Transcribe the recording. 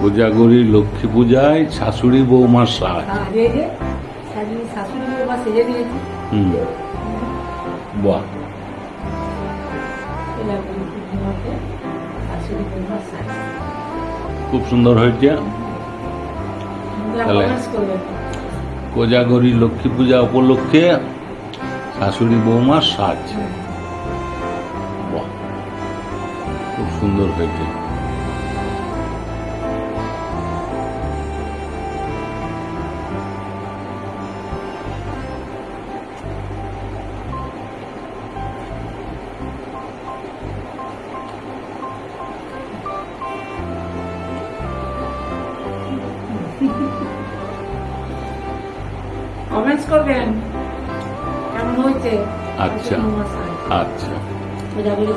কোজাগরি লক্ষ্মী পূজায় শাশুড়ি বৌমার সাজ। বৌমা বাহ। বৌমা খুব সুন্দর হয়েছে। তাহলে? কোজাগরি লক্ষ্মী পূজা উপলক্ষে শাশুড়ি বৌমার সাজ। বাহ। খুব সুন্দর হয়েছে। কমেন্টস করবেন? কেমন হয়েছে? আচ্ছা। আচ্ছা। পূর্ণিমা